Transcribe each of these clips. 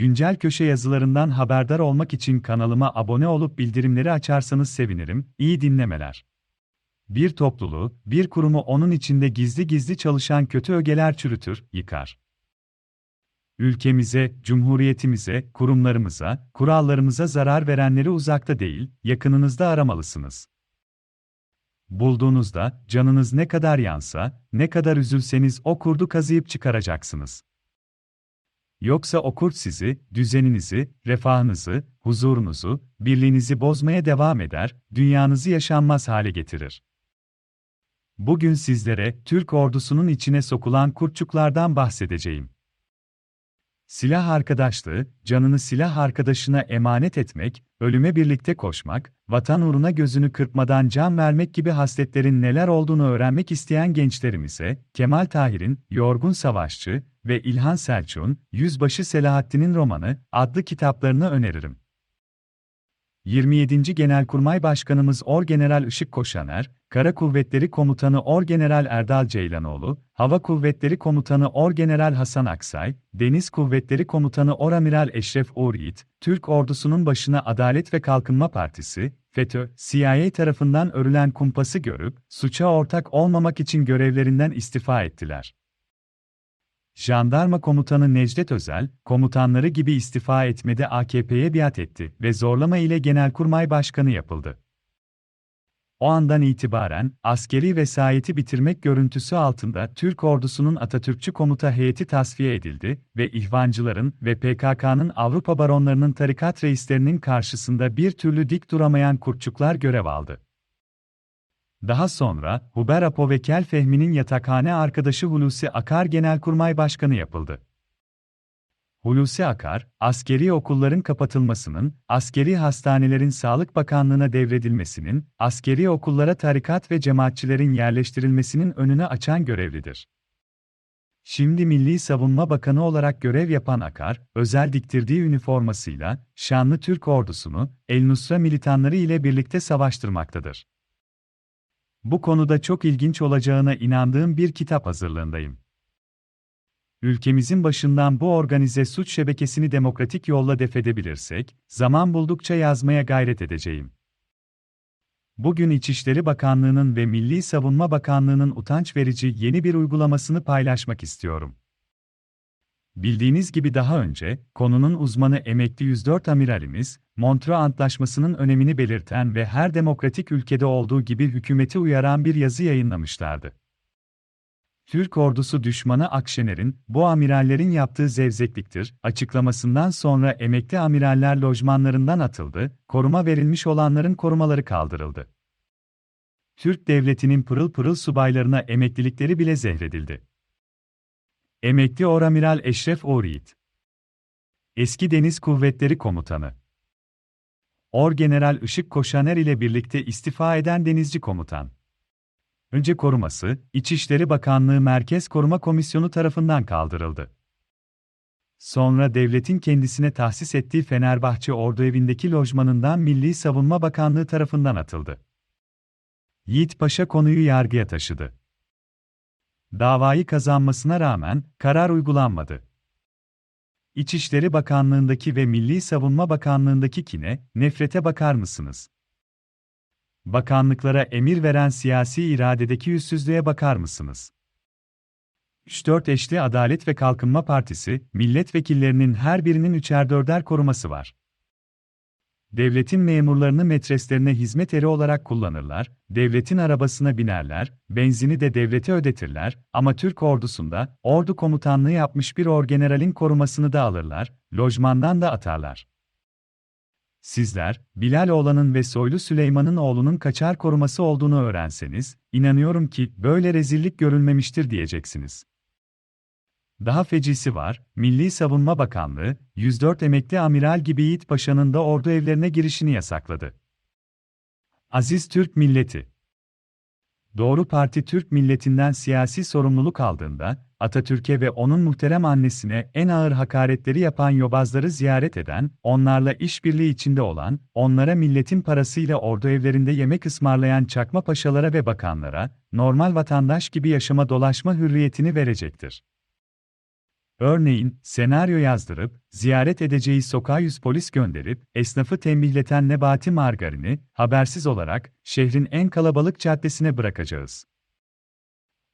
Güncel köşe yazılarından haberdar olmak için kanalıma abone olup bildirimleri açarsanız sevinirim. İyi dinlemeler. Bir topluluğu, bir kurumu onun içinde gizli gizli çalışan kötü ögeler çürütür, yıkar. Ülkemize, cumhuriyetimize, kurumlarımıza, kurallarımıza zarar verenleri uzakta değil, yakınınızda aramalısınız. Bulduğunuzda, canınız ne kadar yansa, ne kadar üzülseniz o kurdu kazıyıp çıkaracaksınız. Yoksa o kurt sizi, düzeninizi, refahınızı, huzurunuzu, birliğinizi bozmaya devam eder, dünyanızı yaşanmaz hale getirir. Bugün sizlere Türk ordusunun içine sokulan kurtçuklardan bahsedeceğim. Silah arkadaşlığı, canını silah arkadaşına emanet etmek, ölüme birlikte koşmak, vatan uğruna gözünü kırpmadan can vermek gibi hasletlerin neler olduğunu öğrenmek isteyen gençlerimize, Kemal Tahir'in Yorgun Savaşçı ve İlhan Selçuk'un Yüzbaşı Selahattin'in romanı adlı kitaplarını öneririm. 27. Genelkurmay Başkanımız Orgeneral Işık Koşaner, Kara Kuvvetleri Komutanı Orgeneral Erdal Ceylanoğlu, Hava Kuvvetleri Komutanı Orgeneral Hasan Aksay, Deniz Kuvvetleri Komutanı Oramiral Eşref Uğur Yiğit, Türk ordusunun başına Adalet ve Kalkınma Partisi, FETÖ, CIA tarafından örülen kumpası görüp, suça ortak olmamak için görevlerinden istifa ettiler. Jandarma Komutanı Necdet Özel, komutanları gibi istifa etmede AKP'ye biat etti ve zorlama ile Genelkurmay Başkanı yapıldı. O andan itibaren askeri vesayeti bitirmek görüntüsü altında Türk ordusunun Atatürkçü komuta heyeti tasfiye edildi ve ihvancıların ve PKK'nın Avrupa baronlarının tarikat reislerinin karşısında bir türlü dik duramayan kurtçuklar görev aldı. Daha sonra, Huber Apo ve Kel Fehmi'nin yatakhane arkadaşı Hulusi Akar Genelkurmay Başkanı yapıldı. Hulusi Akar, askeri okulların kapatılmasının, askeri hastanelerin Sağlık Bakanlığı'na devredilmesinin, askeri okullara tarikat ve cemaatçilerin yerleştirilmesinin önünü açan görevlidir. Şimdi Milli Savunma Bakanı olarak görev yapan Akar, özel diktirdiği üniformasıyla, şanlı Türk ordusunu, El Nusra militanları ile birlikte savaştırmaktadır. Bu konuda çok ilginç olacağına inandığım bir kitap hazırlığındayım. Ülkemizin başından bu organize suç şebekesini demokratik yolla defedebilirsek, zaman buldukça yazmaya gayret edeceğim. Bugün İçişleri Bakanlığı'nın ve Milli Savunma Bakanlığı'nın utanç verici yeni bir uygulamasını paylaşmak istiyorum. Bildiğiniz gibi daha önce, konunun uzmanı emekli 104 amiralimiz, Montreux Antlaşması'nın önemini belirten ve her demokratik ülkede olduğu gibi hükümeti uyaran bir yazı yayınlamışlardı. Türk ordusu düşmanı Akşener'in, bu amirallerin yaptığı zevzekliktir, açıklamasından sonra emekli amiraller lojmanlarından atıldı, koruma verilmiş olanların korumaları kaldırıldı. Türk devletinin pırıl pırıl subaylarına emeklilikleri bile zehredildi. Emekli Oramiral Eşref Oğriğit Eski Deniz Kuvvetleri Komutanı Orgeneral Işık Koşaner ile birlikte istifa eden denizci komutan. Önce koruması, İçişleri Bakanlığı Merkez Koruma Komisyonu tarafından kaldırıldı. Sonra devletin kendisine tahsis ettiği Fenerbahçe Ordu Evi'ndeki lojmanından Milli Savunma Bakanlığı tarafından atıldı. Yiğit Paşa konuyu yargıya taşıdı. Davayı kazanmasına rağmen karar uygulanmadı. İçişleri Bakanlığındaki ve Milli Savunma Bakanlığındaki kine, nefrete bakar mısınız? Bakanlıklara emir veren siyasi iradedeki yüzsüzlüğe bakar mısınız? 3-4 eşli Adalet ve Kalkınma Partisi, milletvekillerinin her birinin üçer dörder koruması var. Devletin memurlarını metreslerine hizmet eri olarak kullanırlar, devletin arabasına binerler, benzini de devlete ödetirler ama Türk ordusunda, ordu komutanlığı yapmış bir orgeneralin korumasını da alırlar, lojmandan da atarlar. Sizler, Bilal oğlanın ve Soylu Süleyman'ın oğlunun kaçar koruması olduğunu öğrenseniz, inanıyorum ki böyle rezillik görülmemiştir diyeceksiniz. Daha fecisi var, Milli Savunma Bakanlığı, 104 emekli amiral gibi Yiğit Paşa'nın da ordu evlerine girişini yasakladı. Aziz Türk Milleti Doğru Parti Türk milletinden siyasi sorumluluk aldığında, Atatürk'e ve onun muhterem annesine en ağır hakaretleri yapan yobazları ziyaret eden, onlarla işbirliği içinde olan, onlara milletin parasıyla ordu evlerinde yemek ısmarlayan çakma paşalara ve bakanlara, normal vatandaş gibi yaşama dolaşma hürriyetini verecektir. Örneğin, senaryo yazdırıp, ziyaret edeceği sokağa yüz polis gönderip, esnafı tembihleten Nebati Margarin'i, habersiz olarak, şehrin en kalabalık caddesine bırakacağız.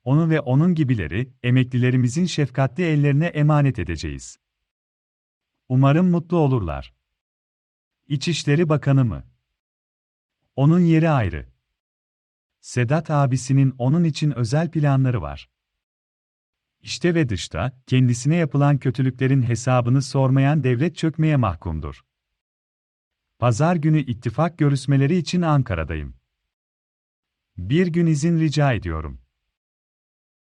Onu ve onun gibileri, emeklilerimizin şefkatli ellerine emanet edeceğiz. Umarım mutlu olurlar. İçişleri Bakanı mı? Onun yeri ayrı. Sedat abisinin onun için özel planları var. İşte ve dışta, kendisine yapılan kötülüklerin hesabını sormayan devlet çökmeye mahkumdur. Pazar günü ittifak görüşmeleri için Ankara'dayım. Bir gün izin rica ediyorum.